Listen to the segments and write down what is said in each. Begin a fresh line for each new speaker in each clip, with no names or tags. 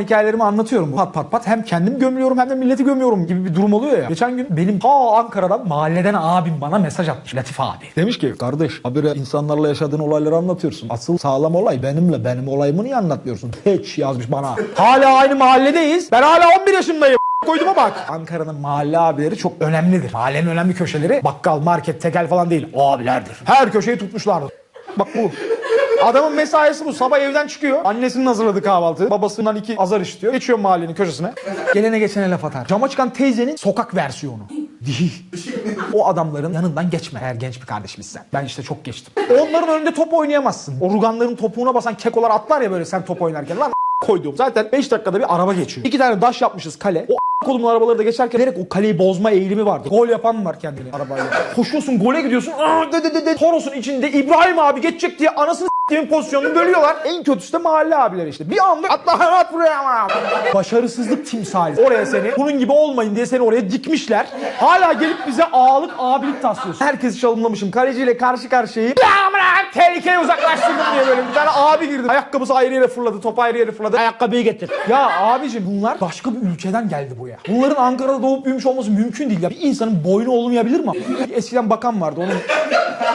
hikayelerimi anlatıyorum. Pat pat pat hem kendim gömüyorum hem de milleti gömüyorum gibi bir durum oluyor ya. Geçen gün benim ta Ankara'dan mahalleden abim bana mesaj atmış. Latif abi. Demiş ki kardeş habire insanlarla yaşadığın olayları anlatıyorsun. Asıl sağlam olay benimle. Benim olayımı niye anlatmıyorsun? Hiç yazmış bana. Hala aynı mahalledeyiz. Ben hala 11 yaşındayım. Koyduma bak. Ankara'nın mahalle abileri çok önemlidir. Mahallenin önemli köşeleri bakkal, market, tekel falan değil. Abilerdir. Her köşeyi tutmuşlardır. Bak bu. Adamın mesaisi bu. Sabah evden çıkıyor. Annesinin hazırladığı kahvaltı. Babasından iki azar işitiyor. Geçiyor mahallenin köşesine. Gelene geçene laf atar. Cama çıkan teyzenin sokak versiyonu. Değil. O adamların yanından geçme. Eğer genç bir kardeşimizsen. Ben işte çok geçtim. Onların önünde top oynayamazsın. O ruganların topuğuna basan kekolar atlar ya böyle sen top oynarken. Lan koydum. Zaten 5 dakikada bir araba geçiyor. İki tane daş yapmışız kale. O kolumun arabaları da geçerken direkt o kaleyi bozma eğilimi vardı. Gol yapan var kendini arabayla. Koşuyorsun gole gidiyorsun. Aa, de de de de. Toros'un içinde İbrahim abi geçecek diye anasını s**timin pozisyonunu bölüyorlar. En kötüsü de mahalle abiler işte. Bir anda atla at buraya ama. Başarısızlık timsali. Oraya seni bunun gibi olmayın diye seni oraya dikmişler. Hala gelip bize ağalık abilik taslıyorsun. Herkesi çalımlamışım. Kaleciyle karşı karşıyayım. Aman tehlikeyi uzaklaştırdım diye böyle bir tane abi girdi. Ayakkabısı ayrı yere fırladı. Top ayrı yere fırladı. Ayakkabıyı getir. Ya abicim bunlar başka bir ülkeden geldi buraya. Bunların Ankara'da doğup büyümüş olması mümkün değil ya. Bir insanın boynu olmayabilir mi? Eskiden bakan vardı onun.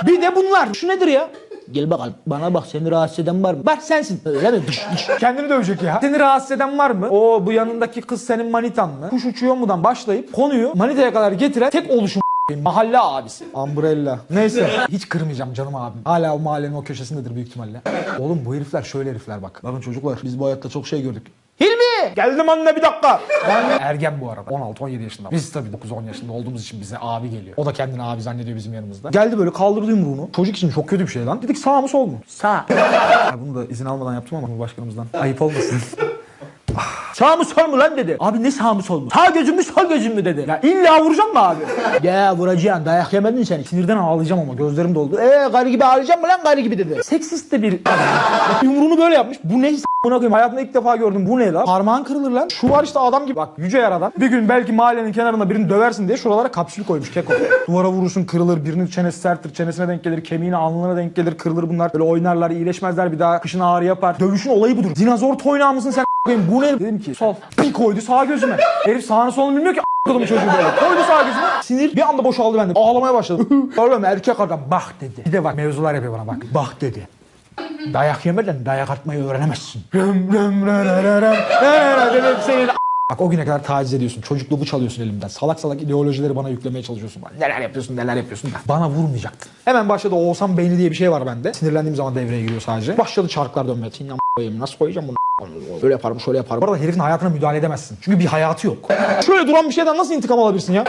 Bir de bunlar. Şu nedir ya?
Gel bakalım bana bak seni rahatsız eden var mı?
Bak sensin.
Öyle mi? Dış, dış.
Kendini dövecek ya. Seni rahatsız eden var mı? O bu yanındaki kız senin manitan mı? Kuş uçuyor mudan başlayıp konuyu manitaya kadar getiren tek oluşum mahalle abisi. Umbrella. Neyse. Hiç kırmayacağım canım abim. Hala o mahallenin o köşesindedir büyük ihtimalle. Oğlum bu herifler şöyle herifler bak. Bakın çocuklar biz bu hayatta çok şey gördük. Hilmi! Geldim anne bir dakika. Ben ergen bu arada. 16-17 yaşında. Biz tabii 9-10 yaşında olduğumuz için bize abi geliyor. O da kendini abi zannediyor bizim yanımızda. Geldi böyle kaldırdı yumruğunu. Çocuk için çok kötü bir şey lan. Dedik sağ mı sol mu? Sağ. Bunu da izin almadan yaptım ama Cumhurbaşkanımızdan. Ayıp olmasın.
Sağ mı sol mu lan dedi. Abi ne sağ mı sol mu?
Sağ gözüm mü sol gözüm mü dedi. Ya illa vuracağım mı abi?
Ya vuracaksın dayak yemedin sen.
Sinirden ağlayacağım ama gözlerim doldu.
Eee karı gibi ağlayacak mı lan karı gibi dedi.
seksist de bir yumruğunu böyle yapmış. Bu ne buna koyayım. Hayatımda ilk defa gördüm. Bu ne lan? Parmağın kırılır lan. Şu var işte adam gibi. Bak yüce yaradan. Bir gün belki mahallenin kenarında birini döversin diye şuralara kapsül koymuş keko. Duvara vurursun kırılır. Birinin çenesi serttir. Çenesine denk gelir. Kemiğine alnına denk gelir. Kırılır bunlar. Böyle oynarlar. iyileşmezler bir daha. Kışın ağrı yapar. Dövüşün olayı budur. Dinozor toynağı mısın sen koyayım? Bu ne? Dedim ki sol. Bir koydu sağ gözüme. Herif sağını solunu bilmiyor ki a**ladım çocuğu böyle. Koydu sağ gözüme. Sinir bir anda boşaldı bende. Ağlamaya başladım. Oğlum erkek adam bak dedi. Bir de bak mevzular yapıyor bana bak. Bak dedi. Dayak yemeden dayak atmayı öğrenemezsin. Rım rım rı rı rı rım. Rı rı dedim senin Bak o güne kadar taciz ediyorsun. Çocukluğumu çalıyorsun elimden. Salak salak ideolojileri bana yüklemeye çalışıyorsun. Neler yapıyorsun neler yapıyorsun. Bana vurmayacaktın. Hemen başladı Oğuzhan Beyni diye bir şey var bende. Sinirlendiğim zaman devreye giriyor sadece. Başladı çarklar dönmeye. Sinan koyayım nasıl koyacağım bunu? Böyle yaparım şöyle yaparım. Bu arada herifin hayatına müdahale edemezsin. Çünkü bir hayatı yok. Şöyle duran bir şeyden nasıl intikam alabilirsin ya?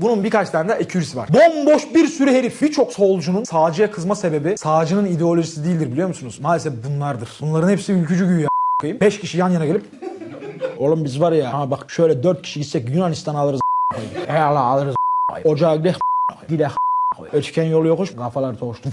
Bunun birkaç tane de ekürisi var. Bomboş bir sürü herif. Birçok solcunun sağcıya kızma sebebi sağcının ideolojisi değildir biliyor musunuz? Maalesef bunlardır. Bunların hepsi ülkücü güya a**ayım. Beş kişi yan yana gelip
Oğlum biz var ya ha bak şöyle dört kişi gitsek Yunanistan'ı alırız. Eyvallah alırız. Ocağa gidelim. Gide Ötken yolu yokuş kafalar tokuştu.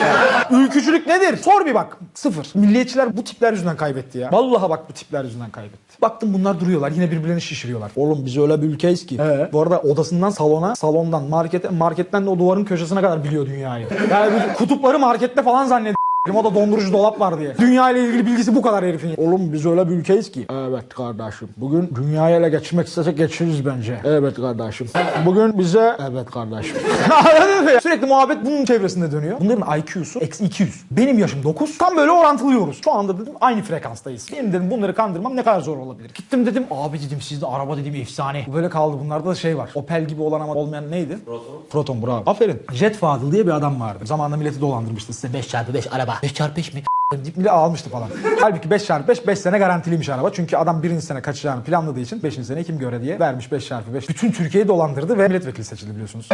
ülkücülük nedir? Sor bir bak. Sıfır. Milliyetçiler bu tipler yüzünden kaybetti ya. Vallahi bak bu tipler yüzünden kaybetti. Baktım bunlar duruyorlar. Yine birbirlerini şişiriyorlar.
Oğlum biz öyle bir ülkeyiz ki.
Ee, bu arada odasından salona, salondan markete, marketten de o duvarın köşesine kadar biliyor dünyayı. Yani kutupları markette falan zannediyor. O da dondurucu dolap var diye. Dünya ile ilgili bilgisi bu kadar herifin.
Oğlum biz öyle bir ülkeyiz ki. Evet kardeşim. Bugün dünyayı ele geçirmek istesek geçiririz bence. Evet kardeşim. Bugün bize... Evet kardeşim.
Anladın mı? Sürekli muhabbet bunun çevresinde dönüyor. Bunların IQ'su eksi 200. Benim yaşım 9. Tam böyle orantılıyoruz. Şu anda dedim aynı frekanstayız. Benim dedim bunları kandırmam ne kadar zor olabilir. Gittim dedim abi dedim sizde araba dedim efsane. Bu böyle kaldı. Bunlarda da şey var. Opel gibi olan ama olmayan neydi? Proton. Proton bravo. Aferin. Jet Fadıl diye bir adam vardı. Zamanında milleti dolandırmıştı size 5 çarpı 5 araba. 5 çarpı 5 mi? Dipli almıştı falan. Halbuki 5 çarpı 5 5 sene garantiliymiş araba. Çünkü adam birinci sene kaçacağını planladığı için 5. sene kim göre diye vermiş 5 çarpı 5. Bütün Türkiye'yi dolandırdı ve milletvekili seçildi biliyorsunuz.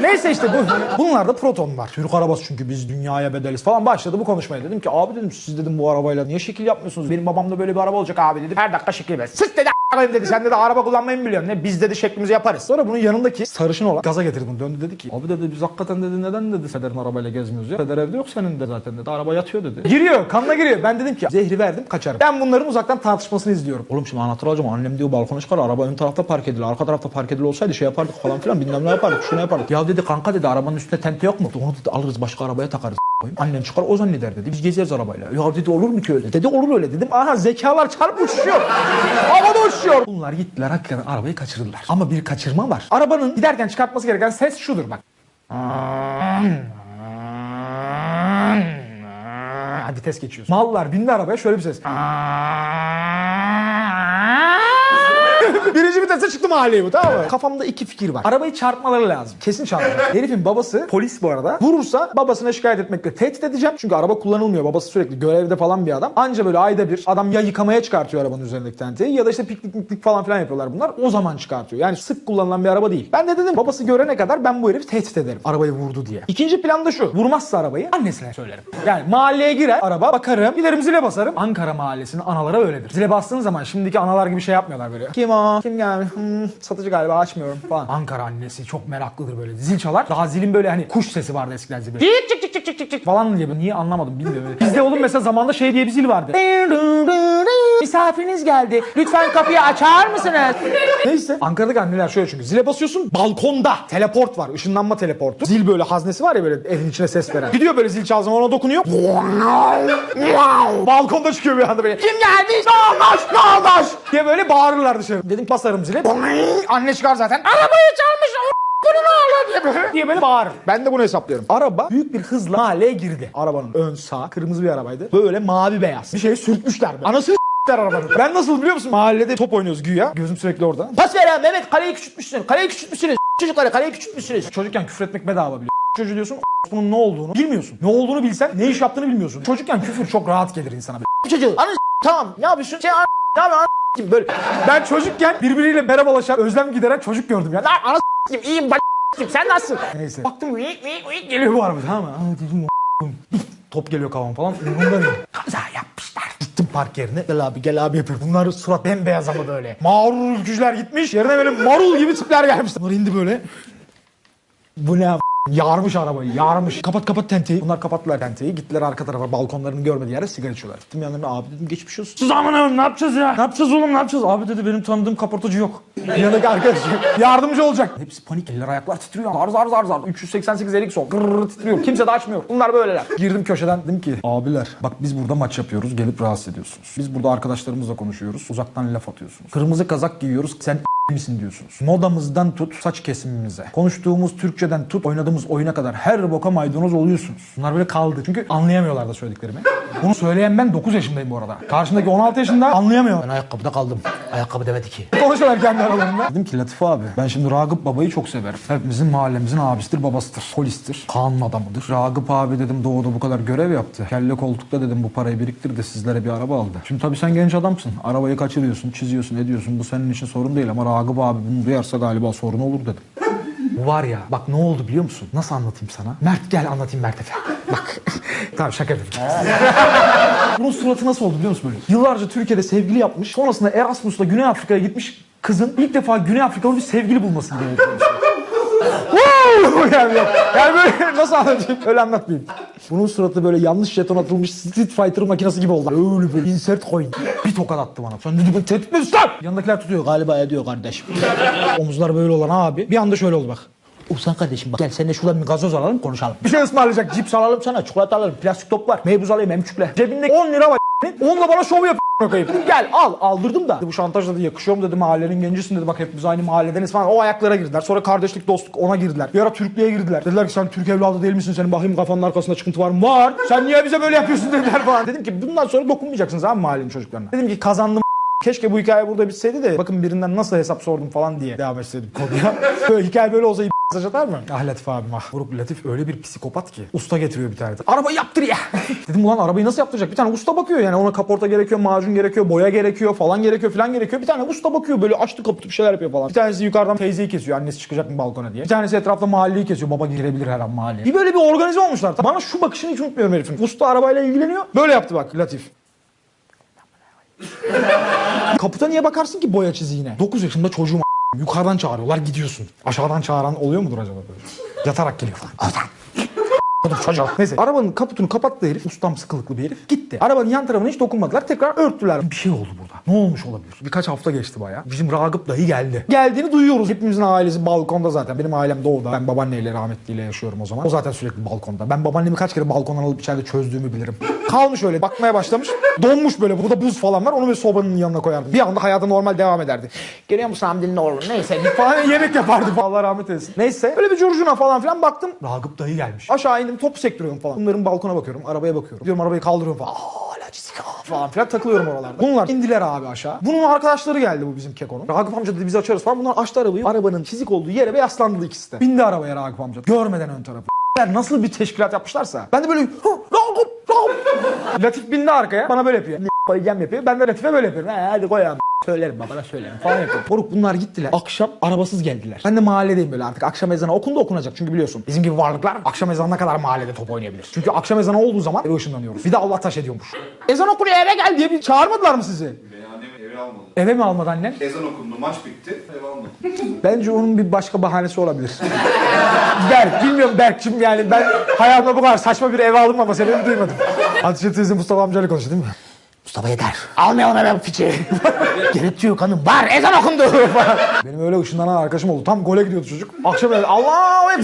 Neyse işte bu. Bunlarda proton var. Türk arabası çünkü biz dünyaya bedeliz falan başladı bu konuşmaya. Dedim ki abi dedim siz dedim bu arabayla niye şekil yapmıyorsunuz? Benim babam da böyle bir araba olacak abi dedi. Her dakika şekil ver. Siz dedi a**ayım dedi. Sen dedi araba kullanmayı mı biliyorsun? Ne biz dedi şeklimizi yaparız. Sonra bunun yanındaki sarışın olan gaza getirdi bunu. Döndü dedi ki abi dedi biz hakikaten dedi neden dedi Feder'in arabayla gezmiyoruz ya. Feder evde yok senin de zaten dedi. Araba yatıyor dedi. Giriyor kanına giriyor. Ben dedim ki zehri verdim kaçarım. Ben bunların uzaktan tartışmasını izliyorum.
Oğlum şimdi anahtar alacağım. Annem diyor balkona çıkar. Araba ön tarafta park edilir. Arka tarafta park edilir olsaydı şey yapardık falan filan. Bilmem ne yapardık. Şunu yapardık. Ya dedi kanka dedi arabanın üstünde tente yok mu? Onu dedi alırız başka arabaya takarız.
Annem çıkar o zanneder dedi. Biz gezeriz arabayla. Ya dedi olur mu ki öyle? Dedi olur öyle dedim. Aha zekalar çarp uçuşuyor. Havada uçuşuyor. Bunlar gittiler hakikaten arabayı kaçırdılar. Ama bir kaçırma var. Arabanın giderken çıkartması gereken ses şudur bak. Ha, vites geçiyorsun. Mallar bindi arabaya şöyle bir ses. Birinci vitese çıktı mahalleye bu tamam mı? Kafamda iki fikir var. Arabayı çarpmaları lazım. Kesin çarpmaları. Herifin babası polis bu arada. Vurursa babasına şikayet etmekle tehdit edeceğim. Çünkü araba kullanılmıyor. Babası sürekli görevde falan bir adam. Anca böyle ayda bir adam ya yıkamaya çıkartıyor arabanın üzerindeki tenteyi ya da işte piknik miknik falan filan yapıyorlar bunlar. O zaman çıkartıyor. Yani sık kullanılan bir araba değil. Ben de dedim babası görene kadar ben bu herifi tehdit ederim. Arabayı vurdu diye. İkinci plan da şu. Vurmazsa arabayı annesine söylerim. Yani mahalleye girer araba bakarım. Giderim zile basarım. Ankara mahallesinin anaları öyledir. Zile bastığın zaman şimdiki analar gibi şey yapmıyorlar böyle. Kim o? Kim gelmiş? Hmm, satıcı galiba açmıyorum falan. Ankara annesi çok meraklıdır böyle. Zil çalar. Daha zilin böyle hani kuş sesi vardı eskiden zil böyle. Çık çık çık çık çık çık çık falan diye. Niye anlamadım bilmiyorum. Bizde oğlum mesela zamanda şey diye bir zil vardı. Misafiriniz geldi. Lütfen kapıyı açar mısınız? Neyse. Ankara'daki anneler şöyle çünkü. Zile basıyorsun balkonda. Teleport var. ışınlanma teleportu. Zil böyle haznesi var ya böyle evin içine ses veren. Gidiyor böyle zil çalsam ona dokunuyor. Balkonda çıkıyor bir anda böyle. Kim gelmiş? Ne olmuş? Diye böyle bağırırlar dışarı. Dedim basarım zile. Anne çıkar zaten. Arabayı çalmış. Bunu ne olur diye böyle, diye böyle bağırır. Ben de bunu hesaplıyorum. Araba büyük bir hızla mahalleye girdi. Arabanın ön sağ kırmızı bir arabaydı. Böyle mavi beyaz. Bir şey sürtmüşler. Böyle. Anasını s**ler arabanın. Ben nasıl biliyor musun? Mahallede top oynuyoruz güya. Gözüm sürekli orada. Pas ver ya Mehmet kaleyi küçültmüşsün. Kaleyi küçültmüşsünüz. Çocukları kaleyi küçültmüşsünüz. Çocukken küfür etmek bedava biliyor. Çocuğu diyorsun bunun ne olduğunu bilmiyorsun. Ne olduğunu bilsen ne iş yaptığını bilmiyorsun. Çocukken küfür çok rahat gelir insana. Çocuğu anı tamam ne yapıyorsun? Şey anı ne yapıyorsun? Gibi böyle. Ben çocukken birbiriyle merhabalaşan, özlem gideren çocuk gördüm ya. Lan anı gibi, iyiyim bak s- sen nasılsın? Neyse. Baktım uyuk uyuk uyuk geliyor bu araba tamam mı? Aa, dedim, "O- Top geliyor kafam falan. Umurumda değil. Kaza yapmışlar. Gittim park yerine. Gel abi gel abi yapıyor. Bunlar surat bembeyaz ama böyle. Mağrur ülkücüler gitmiş. Yerine böyle marul gibi tipler gelmiş. Bunlar indi böyle. Bu ne Yarmış arabayı, yarmış. Kapat kapat tenteyi. Bunlar kapattılar tenteyi. Gittiler arka tarafa balkonlarını görmediği yere sigara içiyorlar. Gittim yanlarına abi dedim geçmiş olsun. Sus aman ne yapacağız ya? Ne yapacağız oğlum ne yapacağız? Abi dedi benim tanıdığım kaportacı yok. Yanındaki arkadaşım yardımcı olacak. Hepsi panik. Eller ayaklar titriyor. Zar zar zar zar. 388 elik sol. Gırrrr titriyor. Kimse de açmıyor. Bunlar böyleler. Girdim köşeden dedim ki abiler bak biz burada maç yapıyoruz. Gelip rahatsız ediyorsunuz. Biz burada arkadaşlarımızla konuşuyoruz. Uzaktan laf atıyorsunuz. Kırmızı kazak giyiyoruz. Sen misin diyorsunuz. Modamızdan tut saç kesimimize. Konuştuğumuz Türkçeden tut oynadığımız oyuna kadar her boka maydanoz oluyorsunuz. Bunlar böyle kaldı. Çünkü anlayamıyorlar da söylediklerimi. Bunu söyleyen ben 9 yaşındayım bu arada. Karşımdaki 16 yaşında anlayamıyor. Ben ayakkabıda kaldım. Ayakkabı demedi ki. Konuşuyorlar kendi aralarında. Dedim ki Latif abi ben şimdi Ragıp babayı çok severim. Hepimizin mahallemizin abisidir babasıdır. Polistir. Kanun adamıdır. Ragıp abi dedim doğuda bu kadar görev yaptı. Kelle koltukta dedim bu parayı biriktir de sizlere bir araba aldı. Şimdi tabii sen genç adamsın. Arabayı kaçırıyorsun, çiziyorsun, ediyorsun. Bu senin için sorun değil ama Ragıp abi bunu duyarsa galiba sorun olur dedim. Bu var ya bak ne oldu biliyor musun? Nasıl anlatayım sana? Mert gel anlatayım Mert Efe. Bak. tamam şaka yapıyorum. Bunun suratı nasıl oldu biliyor musun böyle? Yıllarca Türkiye'de sevgili yapmış. Sonrasında Erasmus'la Güney Afrika'ya gitmiş kızın ilk defa Güney Afrikalı bir sevgili bulması gerekiyor. Yani, yani böyle nasıl anlatayım? Öyle anlatmayayım. Bunun suratı böyle yanlış jeton atılmış Street Fighter makinesi gibi oldu. Öyle böyle insert coin. Bir tokat attı bana. Sen dedi ben tehdit mi lan? Yanındakiler tutuyor. Galiba ediyor kardeşim. Omuzlar böyle olan abi. Bir anda şöyle oldu bak. Ulan kardeşim bak gel seninle şuradan bir gazoz alalım konuşalım. Bir şey ısmarlayacak. Cips alalım sana, çikolata alalım, plastik top var, meybuz alayım, emçükle. Cebinde 10 lira var. Onunla bana şov yap Gel al aldırdım da. Bu şantaj dedi yakışıyor mu dedi mahallenin gencisin dedi bak hep biz aynı mahalledeniz falan. O ayaklara girdiler. Sonra kardeşlik dostluk ona girdiler. Bir ara Türklüğe girdiler. Dediler ki sen Türk evladı değil misin? Senin bakayım kafanın arkasında çıkıntı var mı? Var. Sen niye bize böyle yapıyorsun dediler falan. Dedim ki bundan sonra dokunmayacaksınız abi mahallenin çocuklarına. Dedim ki kazandım Keşke bu hikaye burada bitseydi de bakın birinden nasıl hesap sordum falan diye devam etseydim konuya. böyle hikaye böyle olsa mesaj atar mı? Ah Latif abim ah. Moruk Latif öyle bir psikopat ki. Usta getiriyor bir tane. Arabayı yaptır ya. Dedim ulan arabayı nasıl yaptıracak? Bir tane usta bakıyor yani ona kaporta gerekiyor, macun gerekiyor, boya gerekiyor falan gerekiyor falan gerekiyor. Bir tane usta bakıyor böyle açtı kaputu bir şeyler yapıyor falan. Bir tanesi yukarıdan teyzeyi kesiyor annesi çıkacak mı balkona diye. Bir tanesi etrafta mahalleyi kesiyor baba girebilir her an mahalleye. Bir böyle bir organize olmuşlar. Bana şu bakışını hiç unutmuyorum herifin. Usta arabayla ilgileniyor. Böyle yaptı bak Latif. Kaputa niye bakarsın ki boya çiziğine? 9 yaşında çocuğum. Yukarıdan çağırıyorlar gidiyorsun. Aşağıdan çağıran oluyor mudur acaba böyle? Yatarak geliyor falan. Çocuk. Neyse arabanın kaputunu kapattı herif. Ustam sıkılıklı bir herif. Gitti. Arabanın yan tarafına hiç dokunmadılar. Tekrar örttüler. Bir şey oldu burada. Ne olmuş olabilir? Birkaç hafta geçti baya. Bizim Ragıp dayı geldi. Geldiğini duyuyoruz. Hepimizin ailesi balkonda zaten. Benim ailem doğuda. Ben babaanneyle rahmetliyle yaşıyorum o zaman. O zaten sürekli balkonda. Ben babaannemi kaç kere balkondan alıp içeride çözdüğümü bilirim. Kalmış öyle bakmaya başlamış. Donmuş böyle. Burada buz falan var. Onu böyle sobanın yanına koyardı. Bir anda hayata normal devam ederdi. Geliyor musun Hamdi'nin oğlu? Neyse. falan yemek yapardı. Allah rahmet eylesin. Neyse. Böyle bir curcuna falan filan baktım. Ragıp dayı gelmiş. Aşağı indim top sektiriyorum falan. Bunların balkona bakıyorum. Arabaya bakıyorum. Diyorum arabayı kaldırıyorum falan. Aa la falan filan takılıyorum oralarda. Bunlar indiler abi aşağı. Bunun arkadaşları geldi bu bizim Keko'nun. Ragıp amca dedi biz açarız falan. Bunlar açtı arabayı. Arabanın çizik olduğu yere ve yaslandı ikisi de. Bindi arabaya Ragıp amca. Görmeden ön tarafı. Nasıl bir teşkilat yapmışlarsa. Ben de böyle "Hı, Ragıp Ragıp. Latif bindi arkaya. Bana böyle yapıyor. Koyacağım yapıyor. Ben de Latif'e böyle yapıyorum. He, hadi koy abi. Söylerim babana söylerim falan yapıyorum. Moruk bunlar gittiler. Akşam arabasız geldiler. Ben de mahalledeyim böyle artık. Akşam ezanı okundu okunacak. Çünkü biliyorsun bizim gibi varlıklar akşam ezanına kadar mahallede top oynayabilir. Çünkü akşam ezanı olduğu zaman eve ışınlanıyoruz. Bir de Allah taş ediyormuş. Ezan okunuyor eve gel diye bir çağırmadılar mı sizi?
Beni annem eve almadı.
Eve mi almadı annen?
Ezan okundu, maç bitti, eve almadı.
Bence onun bir başka bahanesi olabilir. Berk, bilmiyorum Berk'cim yani ben hayatımda bu kadar saçma bir eve alınmama sebebi duymadım. Hatice teyze Mustafa amcayla konuştu değil mi? Mustafa yeter. Almayalım eve piçi. Gerekçe yok hanım. Var ezan okundu. Benim öyle ışınlanan arkadaşım oldu. Tam gole gidiyordu çocuk. Akşam öyle Allah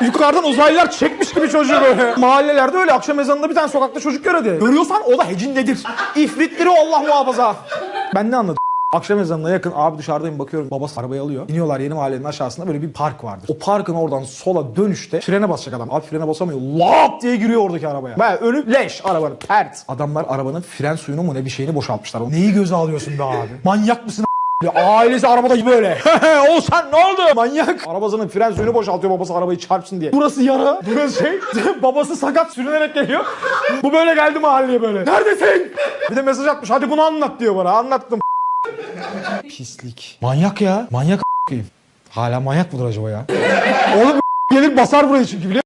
Yukarıdan uzaylılar çekmiş gibi çocuğu böyle. Mahallelerde öyle akşam ezanında bir tane sokakta çocuk gör hadi. Görüyorsan o da hecindedir. İfritleri o Allah muhafaza. Ben ne anladım? Akşam ezanına yakın abi dışarıdayım bakıyorum babası arabayı alıyor. İniyorlar yeni mahallenin aşağısında böyle bir park vardır. O parkın oradan sola dönüşte frene basacak adam. Abi frene basamıyor. Lap diye giriyor oradaki arabaya. Baya önü leş arabanın pert. Adamlar arabanın fren suyunu mu ne bir şeyini boşaltmışlar. Neyi göze alıyorsun be abi? Manyak mısın ailesi arabada böyle. Oğuzhan ne oldu? Manyak. Arabasının fren suyunu boşaltıyor babası arabayı çarpsın diye. Burası yara. Burası şey. babası sakat sürünerek geliyor. Bu böyle geldi mahalleye böyle. Neredesin? Bir de mesaj atmış. Hadi bunu anlat diyor bana. Anlattım. Pislik. Manyak ya. Manyak a**ayım. Hala manyak mıdır acaba ya? Oğlum gelir basar burayı çünkü biliyor